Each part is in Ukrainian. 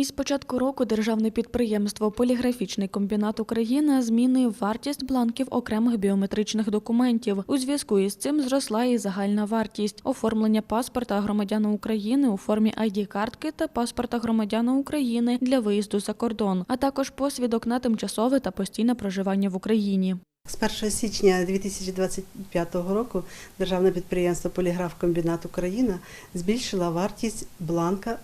Із початку року державне підприємство Поліграфічний комбінат України змінив вартість бланків окремих біометричних документів. У зв'язку із цим зросла і загальна вартість оформлення паспорта громадяна України у формі id картки та паспорта громадяна України для виїзду за кордон, а також посвідок на тимчасове та постійне проживання в Україні. З 1 січня 2025 року державне підприємство Поліграфкомбінат Україна збільшило вартість бланка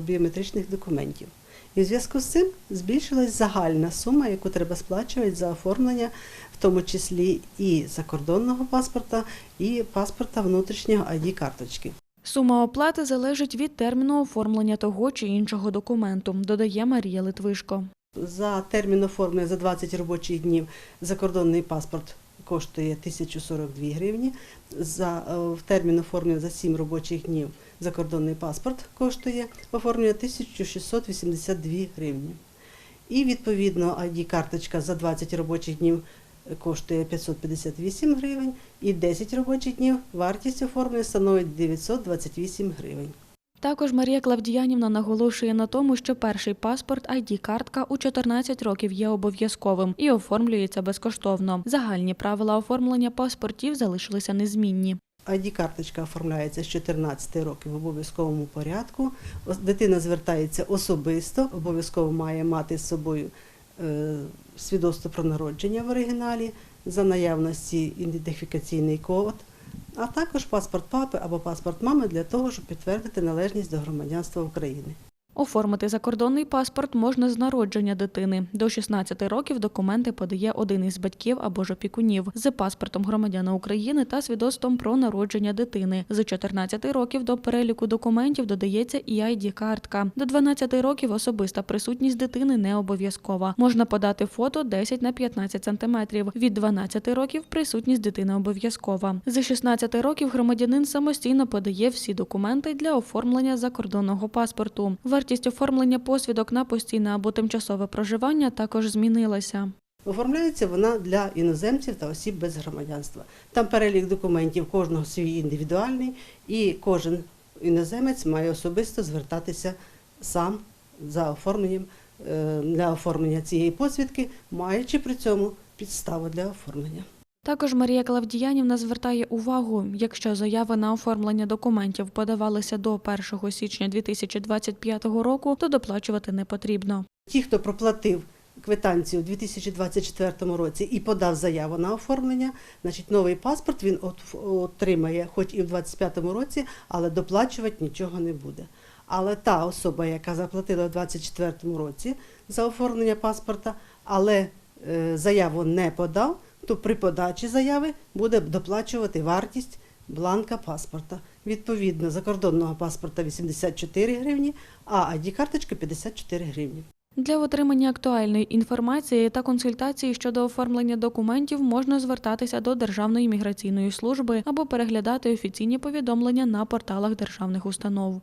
біометричних документів. І в зв'язку з цим збільшилась загальна сума, яку треба сплачувати за оформлення, в тому числі і закордонного паспорта, і паспорта внутрішнього id карточки. Сума оплати залежить від терміну оформлення того чи іншого документу, додає Марія Литвишко. За термін оформлення за 20 робочих днів закордонний паспорт коштує 1042 гривні. За е, в термін оформлення за 7 робочих днів закордонний паспорт коштує оформлення 1682 гривні. І відповідно id карточка за 20 робочих днів коштує 558 гривень, і 10 робочих днів вартість оформлення становить 928 гривень. Також Марія Клавдіянівна наголошує на тому, що перший паспорт id картка у 14 років є обов'язковим і оформлюється безкоштовно. Загальні правила оформлення паспортів залишилися незмінні. id карточка оформляється з 14 років в обов'язковому порядку. Дитина звертається особисто, обов'язково має мати з собою е, свідоцтво про народження в оригіналі, за наявності ідентифікаційний код, а також паспорт папи або паспорт мами для того, щоб підтвердити належність до громадянства України. Оформити закордонний паспорт можна з народження дитини. До 16 років документи подає один із батьків або ж опікунів з паспортом громадяна України та свідоцтвом про народження дитини. З 14 років до переліку документів додається і id картка До 12 років особиста присутність дитини не обов'язкова. Можна подати фото 10 на 15 сантиметрів. Від 12 років присутність дитини обов'язкова. З 16 років громадянин самостійно подає всі документи для оформлення закордонного паспорту. Вартість оформлення посвідок на постійне або тимчасове проживання також змінилася. Оформляється вона для іноземців та осіб без громадянства. Там перелік документів кожного свій індивідуальний, і кожен іноземець має особисто звертатися сам за оформленням е, для оформлення цієї посвідки, маючи при цьому підставу для оформлення. Також Марія Клавдіянівна звертає увагу, якщо заяви на оформлення документів подавалися до 1 січня 2025 року, то доплачувати не потрібно. Ті, хто проплатив квитанцію у 2024 році і подав заяву на оформлення, значить новий паспорт він отримає хоч і в 2025 році, але доплачувати нічого не буде. Але та особа, яка заплатила в 2024 році за оформлення паспорта, але е, заяву не подав, то при подачі заяви буде доплачувати вартість бланка паспорта. Відповідно, закордонного паспорта 84 гривні, а ID-карточка 54 гривні. Для отримання актуальної інформації та консультації щодо оформлення документів можна звертатися до Державної міграційної служби або переглядати офіційні повідомлення на порталах державних установ.